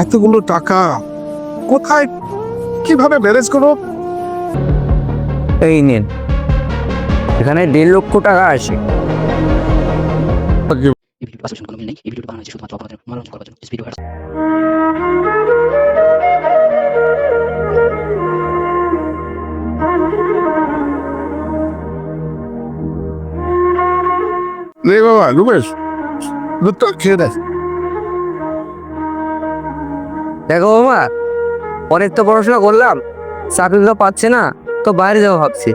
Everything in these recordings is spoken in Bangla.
এতগুলো টাকা কোথায় কীভাবে ম্যানেজ করো এই নিন এখানে দেড় লক্ষ টাকা আছে। এই ভিডিওটি বাস্তবের কোনো মিল নেই এই ভিডিওটি বানানো হয়েছে শুধুমাত্র আপনাদের মনোরঞ্জন করার জন্য This রে বাবা রুমেশ খেয়ে দেখ দেখো বাবা অনেক তো পড়াশোনা করলাম চাকরি তো পাচ্ছে না তো বাইরে যাব ভাবছি।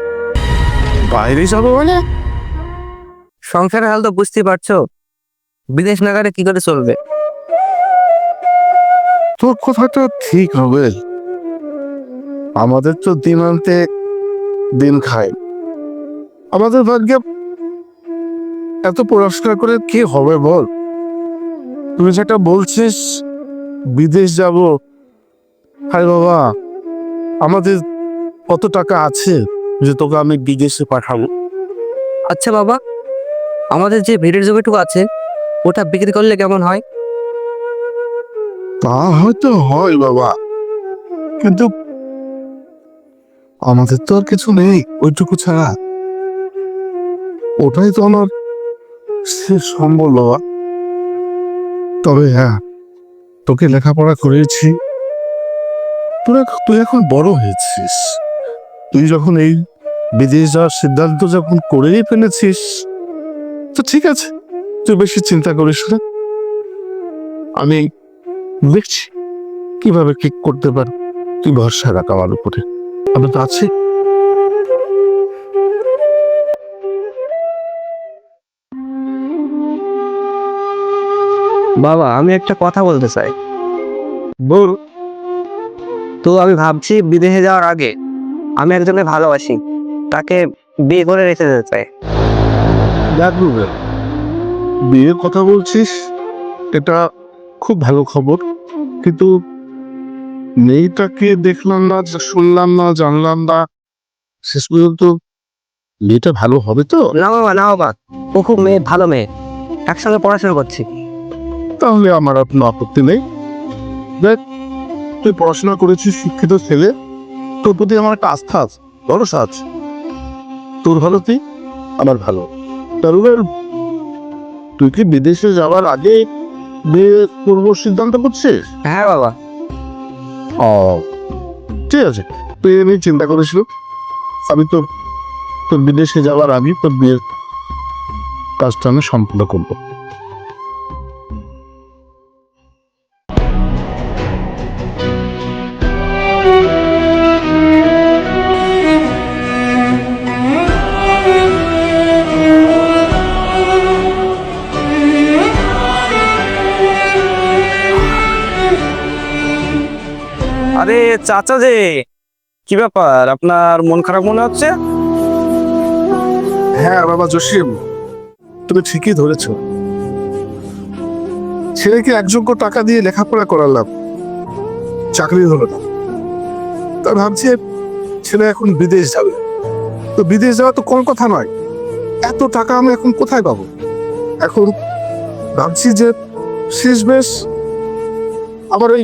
বাইরে যাব মানে? সংসারের হাল তো বুঝতেই পারছ বিদেশ না গেলে কি করে চলবে? তোর কথাটা ঠিক হবে। আমাদের তো দিন আনতে দিন খায়। আমাদের ভাগ্যে এত পড়াশোনা করে কি হবে বল? তুই যেটা বলছিস বিদেশ যাব? হায় বাবা আমাদের কত টাকা আছে যে তোকে আমি বিদেশে পাঠাবো? আচ্ছা বাবা আমাদের যে ভিড়ের জমিটুকু আছে ওটা বিক্রি করলে কেমন হয়? তা হয়তো হয় বাবা কিন্তু আমাদের তো আর কিছু নেই ওইটুকু ছাড়া। ওটাই তো আমার শেষ সম্বল বাবা। তবে হ্যাঁ তোকে লেখাপড়া করেছি। তুই এখন বড় হয়েছিস। তুই যখন এই বিদেশ যাওয়ার সিদ্ধান্ত যখন করেই ফেলেছিস, তো ঠিক আছে, তুই বেশি চিন্তা করিস না। আমি দেখছি কীভাবে কি করতে পার তুই ভরসা রাখ আমার উপরে। আমি তো আছি। বাবা আমি একটা কথা বলতে চাই। বল। তো আমি ভাবছি বিদেশে যাওয়ার আগে আমি একজনকে ভালোবাসি তাকে বিয়ে করে রেখে যেতে চাই। দেখ রুবেল বিয়ের কথা বলছিস এটা খুব ভালো খবর। কিন্তু মেয়েটাকে দেখলাম না শুনলাম না জানলাম না শেষ পর্যন্ত মেয়েটা ভালো হবে তো? না বাবা না বাবা ও খুব মেয়ে ভালো মেয়ে। একসঙ্গে পড়াশোনা করছি। তাহলে আমার আর কোনো আপত্তি নেই। দেখ তুই পড়াশোনা করেছিস শিক্ষিত ছেলে। তোর প্রতি আমার একটা আস্থা আছে ভরসা আছে। তোর ভালো তুই আমার ভালো। তাহলে তুই কি বিদেশে যাওয়ার আগে বিয়ে করব সিদ্ধান্ত করছিস? হ্যাঁ বাবা। ও ঠিক আছে। তুই এ নিয়ে চিন্তা করিস না। আমি তো তোর বিদেশে যাওয়ার আগে তোর বিয়ের কাজটা আমি সম্পূর্ণ করব। আরে চাচা যে, কি ব্যাপার? আপনার মন খারাপ মনে হচ্ছে? হ্যাঁ বাবা জসিম, তুমি ঠিকই ধরেছ। ছেলেকে একযোগ্য টাকা দিয়ে লেখাপড়া করালাম, চাকরি হলো না। তা ভাবছি ছেলে এখন বিদেশ যাবে। তো বিদেশ যাওয়া তো কোন কথা নয়। এত টাকা আমি এখন কোথায় পাবো? এখন ভাবছি যে শেষ বেশ। আমার ওই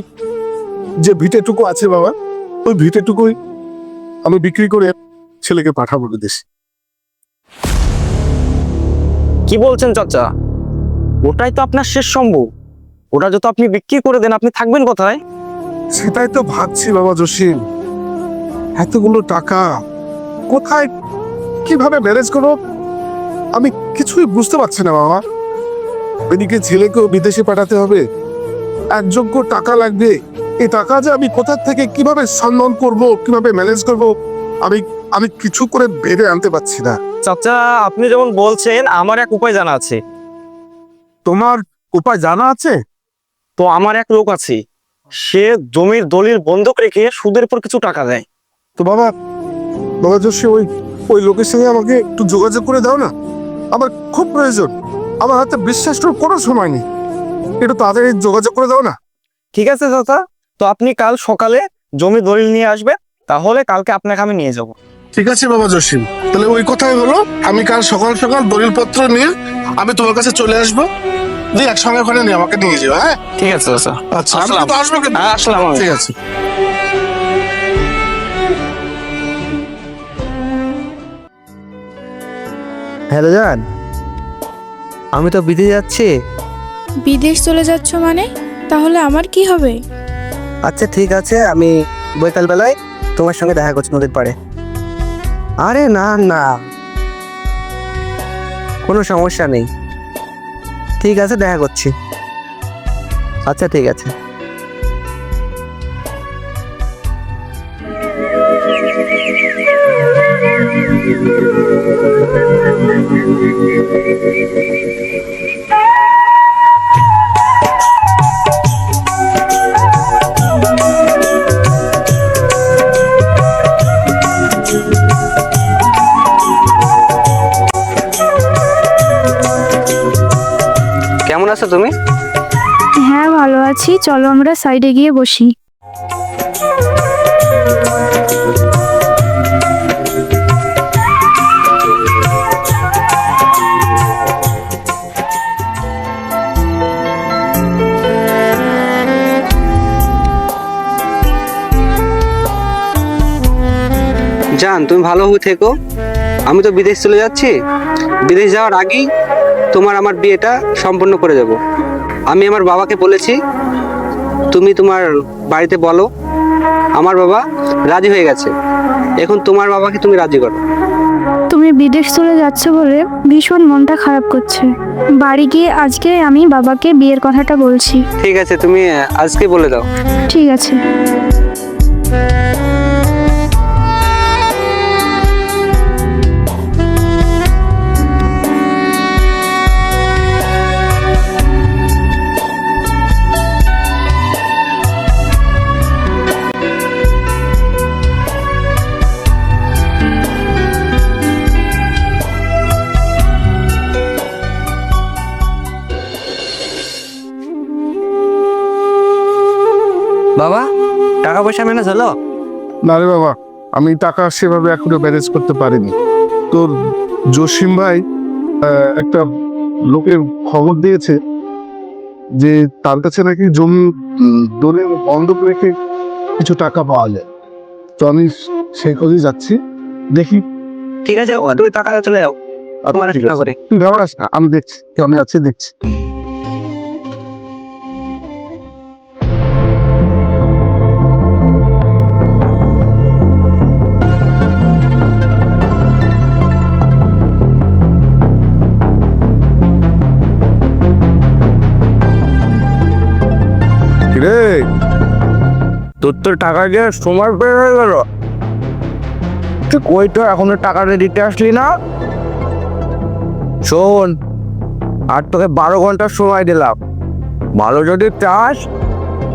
যে ভিটেটুকু আছে বাবা ওই ভিটেটুকুই আমি বিক্রি করে ছেলেকে পাঠাবো বিদেশে। কি বলছেন চাচা? ওটাই তো আপনার শেষ সম্ভব। ওটা যত আপনি বিক্রি করে দেন আপনি থাকবেন কোথায়? সেটাই তো ভাবছি বাবা জসিম। এতগুলো টাকা কোথায় কীভাবে ম্যানেজ করব? আমি কিছুই বুঝতে পারছি না বাবা। এদিকে ছেলেকেও বিদেশে পাঠাতে হবে। একযোগ্য টাকা লাগবে। এই টাকা যে আমি কোথা থেকে কীভাবে সম্মান করব কীভাবে ম্যানেজ করব আমি আমি কিছু করে বেড়ে আনতে পারছি না। চাচা আপনি যেমন বলছেন আমার এক উপায় জানা আছে। তোমার উপায় জানা আছে? তো আমার এক লোক আছে। সে জমির দলিল বন্ধক রেখে সুদের উপর কিছু টাকা দেয়। তো বাবা বাবা জসি ওই ওই লোকের সঙ্গে আমাকে একটু যোগাযোগ করে দাও না। আমার খুব প্রয়োজন। আমার হাতে বিশ্বাস করার কোনো সময় নেই। একটু তাড়াতাড়ি যোগাযোগ করে দাও না। ঠিক আছে দাদা তো আপনি কাল সকালে জমি দলিল নিয়ে আসবেন তাহলে কালকে আপনাকে আমি নিয়ে যাব। ঠিক আছে বাবা জসিম তাহলে ওই কথাই হলো আমি কাল সকাল সকাল দলিলপত্র নিয়ে আমি তোমার কাছে চলে আসব। দিয়ে একসঙ্গে ওখানে নিয়ে আমাকে নিয়ে যাও হ্যাঁ? ঠিক আছে দাদা আচ্ছা আমি আসলাম। তো আসব কিন্তু। হ্যাঁ আসলাম ঠিক আছে। হ্যালো জান। আমি তো বিদেশ যাচ্ছি। বিদেশ চলে যাচ্ছ মানে? তাহলে আমার কি হবে? আচ্ছা ঠিক আছে আমি বৈকাল বেলায় তোমার সঙ্গে দেখা করছি নদীর পাড়ে। আরে না না। কোনো সমস্যা নেই। ঠিক আছে দেখা করছি। আচ্ছা ঠিক আছে। চলো আমরা সাইডে গিয়ে বসি। জান, তুমি ভালোভাবে থেকো। আমি তো বিদেশ চলে যাচ্ছি। বিদেশ যাওয়ার আগেই তোমার আমার বিয়েটা সম্পন্ন করে যাব আমি আমার বাবাকে বলেছি তুমি তোমার বাড়িতে বলো। আমার বাবা রাজি হয়ে গেছে। এখন তোমার বাবাকে তুমি রাজি করো। তুমি বিদেশ চলে যাচ্ছ বলে ভীষণ মনটা খারাপ করছে। বাড়ি গিয়ে আজকে আমি বাবাকে বিয়ের কথাটা বলছি। ঠিক আছে তুমি আজকে বলে দাও। ঠিক আছে। পয়সা ম্যানেজ হলো? না রে বাবা আমি টাকা সেভাবে এখনও ম্যানেজ করতে পারিনি। তোর জসিম ভাই একটা লোকের খবর দিয়েছে যে তার কাছে নাকি জমি দলিল বন্ধক রেখে কিছু টাকা পাওয়া যায়। তো আমি সেই কাজে যাচ্ছি দেখি। ঠিক আছে তুমি টাকা চলে যাও। তোমার। করে। তুই না আমি দেখছি। কেমন আছে দেখছি। তোর টাকা দিয়ে সময় বের হয়ে গেল। তুই কই তো এখনও টাকাটা দিতে আসলি না? শোন, আর তোকে বারো ঘণ্টা সময় দিলাম। ভালো যদি চাস,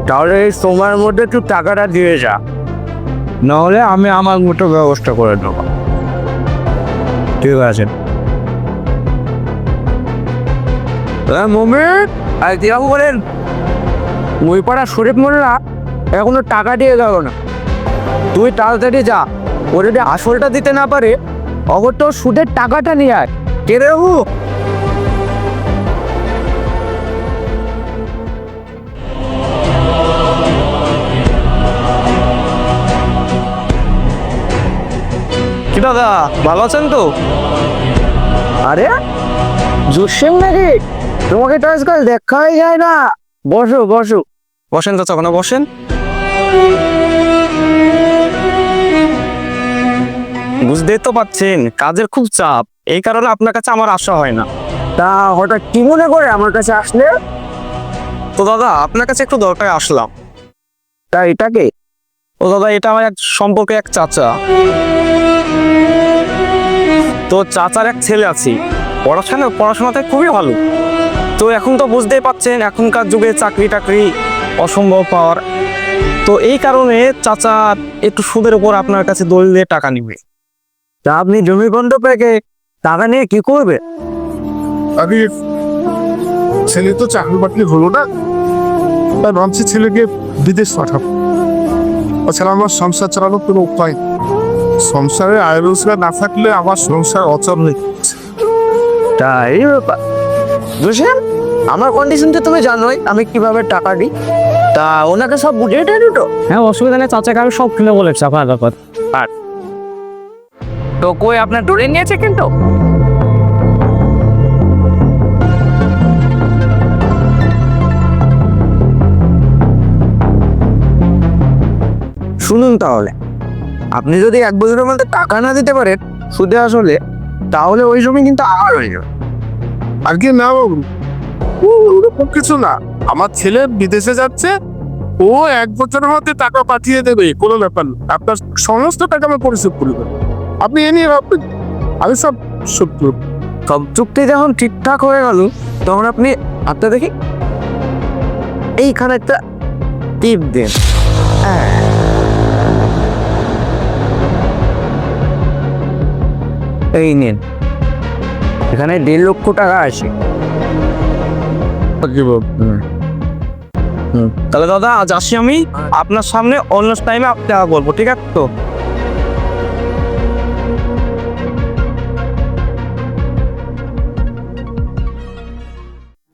তাহলে এই সময়ের মধ্যে তুই টাকাটা দিয়ে যা। নাহলে আমি আমার মতো ব্যবস্থা করে দেবো। ঠিক আছে। হ্যাঁ মমিন আর কীরকম বলেন? ওই পাড়া শরীফ মোল্লা? এখনও টাকা দিয়ে গেল না। তুই তাড়াতাড়ি যা। ও যদি আসলটা দিতে না পারে অগর তো সুদের টাকাটা নিয়ে আয়। কে রে বাবু? কি দাদা ভালো আছেন তো? আরে জসিম নাকি? তোমাকে তো আজকাল দেখাই যায় না। বসো বসো। বসেন চাচা ওখানে বসেন। বুঝতেই তো পাচ্ছেন কাজের খুব চাপ। এই কারণে আপনার কাছে আমার আশা হয় না। তা হঠাৎ কি মনে করে আমার কাছে আসলে? তো দাদা আপনার কাছে একটু দরকার আসলাম। তা এটাকে ও দাদা এটা আমার এক সম্পর্কে এক চাচা। তো চাচার এক ছেলে আছি। পড়াশোনা পড়াশোনাতে খুবই ভালো। তো এখন তো বুঝতেই পাচ্ছেন এখনকার যুগে চাকরি টাকরি অসম্ভব পাওয়ার তো এই কারণে চাচা একটু সুদের উপর আপনার কাছে দলিল দিয়ে টাকা নিবে। তা আপনি জমি বন্ধ পেকে টাকা নিয়ে কি করবে? আমি ছেলে তো চাকরি বাকরি হলো না তাই ভাবছি ছেলেকে বিদেশ পাঠাবো। তাছাড়া আমার সংসার চালানোর কোনো উপায় নেই। সংসারে আয় রোজগার না থাকলে আমার সংসার অচল হয়ে যাচ্ছে। তাই ব্যাপার। বুঝলেন আমার কন্ডিশন তো তুমি জানোই আমি কীভাবে টাকা দিই? তা ওনাকে সব বুঝিয়ে তো? হ্যাঁ অসুবিধা নেই চাচাকে আমি সব খুলে বলেছি আপনার ব্যাপার। আর? তো কই আপনার ধরে নিয়েছে কিন্তু? শুনুন তাহলে আপনি যদি এক বছরের মধ্যে টাকা না দিতে পারেন সুদে আসলে তাহলে ওই জমি কিন্তু আমার হয়ে যাবে আর কি না ওরকম কিছু না। আমার ছেলে বিদেশে যাচ্ছে ও এক বছরের মধ্যে টাকা পাঠিয়ে দেবে কোনো ব্যাপার না আপনার সমস্ত টাকা আমি পরিশোধ করে দেবো আপনি এ নিয়ে ভাববেন আমি সব সব করব। সব চুক্তি যখন ঠিকঠাক হয়ে গেল তখন আপনি হাতটা দেখি এইখানে একটা টিপ দেন হ্যাঁ। এই নিন এখানে দেড় লক্ষ টাকা আছে তাহলে দাদা আজ আসি আমি। আপনার সামনে অন্য টাইমে আপনি দেখা করব ঠিক আছে তো?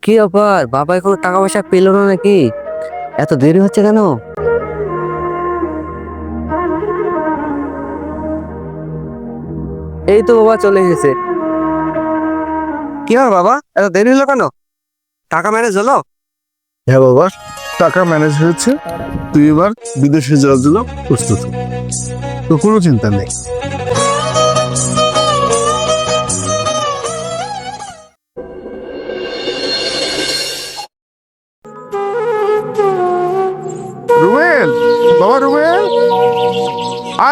কি ব্যাপার? বাবা এখনও টাকা পয়সা পেল না নাকি? এত দেরি হচ্ছে কেন? এই তো বাবা চলে এসেছে কি হয় বাবা? এত দেরি হলো কেন? টাকা ম্যানেজ হলো? হ্যাঁ বাবা। টাকা ম্যানেজ হয়েছে, তুই এবার বিদেশে যাওয়ার জন্য প্রস্তুত তো কোনো চিন্তা নেই। রুবেল, বাবা রুবেল?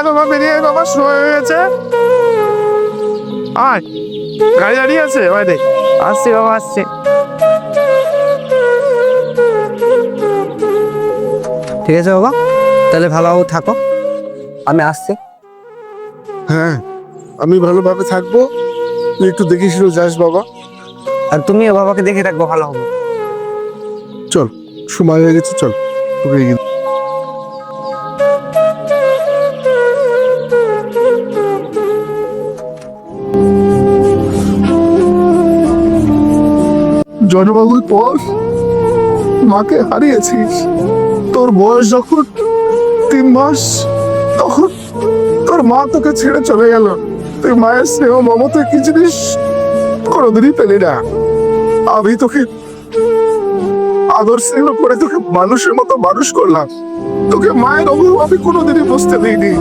বাবা, বেরিয়ে সময় হয়ে গেছে। গাড়ি দাঁড়িয়ে আছে আসছে বাবা, আসছে। ঠিক আছে বাবা? তাহলে ভালোভাবে থাকো। আমি আসছি। হ্যাঁ আমি ভালোভাবে থাকব। তুই একটু দেখিস যাস বাবা। আর তুমিও বাবাকে দেখে থাকব ভালো হবে। চল সময় হয়ে গেছে চল। তোকে এগিয়ে পর মাকে হারিয়েছিস। তোর বয়স যখন তিন মাস, তখন তোর মা তোকে ছেড়ে চলে গেল। তুই মায়ের স্নেহ মমতা কি জিনিস কোনোদিনই পেলি না। আমি তোকে আদর স্নেহ করে তোকে মানুষের মতো মানুষ করলাম। তোকে মায়ের অভাব আমি কোনোদিনই বুঝতে দিইনি।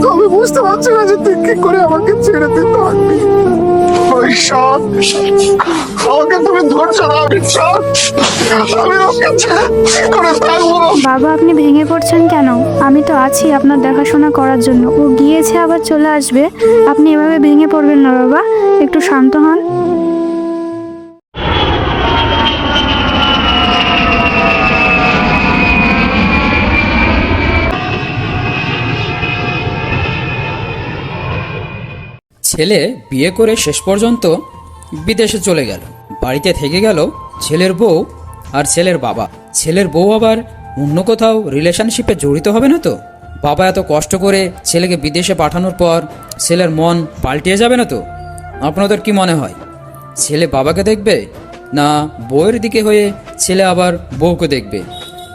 তো আমি বুঝতে পারছি না যে তুই কি করে আমাকে ছেড়ে দিতে পারবি। বাবা, আপনি ভেঙে পড়ছেন কেন? আমি তো আছি আপনার দেখাশোনা করার জন্য। ও গিয়েছে, আবার চলে আসবে। আপনি এভাবে ভেঙে পড়বেন না, বাবা। একটু শান্ত হন। ছেলে বিয়ে করে শেষ পর্যন্ত বিদেশে চলে গেল। বাড়িতে থেকে গেল ছেলের বউ আর ছেলের বাবা। ছেলের বউ আবার অন্য কোথাও রিলেশনশিপে জড়িত হবে না তো? বাবা এত কষ্ট করে ছেলেকে বিদেশে পাঠানোর পর ছেলের মন পাল্টিয়ে যাবে না তো? আপনাদের কি মনে হয়? ছেলে বাবাকে দেখবে না বউয়ের দিকে হয়ে ছেলে আবার বউকে দেখবে?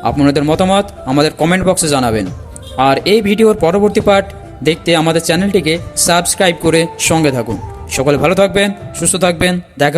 আপনাদের মতামত আমাদের কমেন্ট বক্সে জানাবেন। আর এই ভিডিওর পরবর্তী পার্ট দেখতে আমাদের চ্যানেলটিকে সাবস্ক্রাইব করে সঙ্গে থাকুন। সকলে ভালো থাকবেন সুস্থ থাকবেন দেখা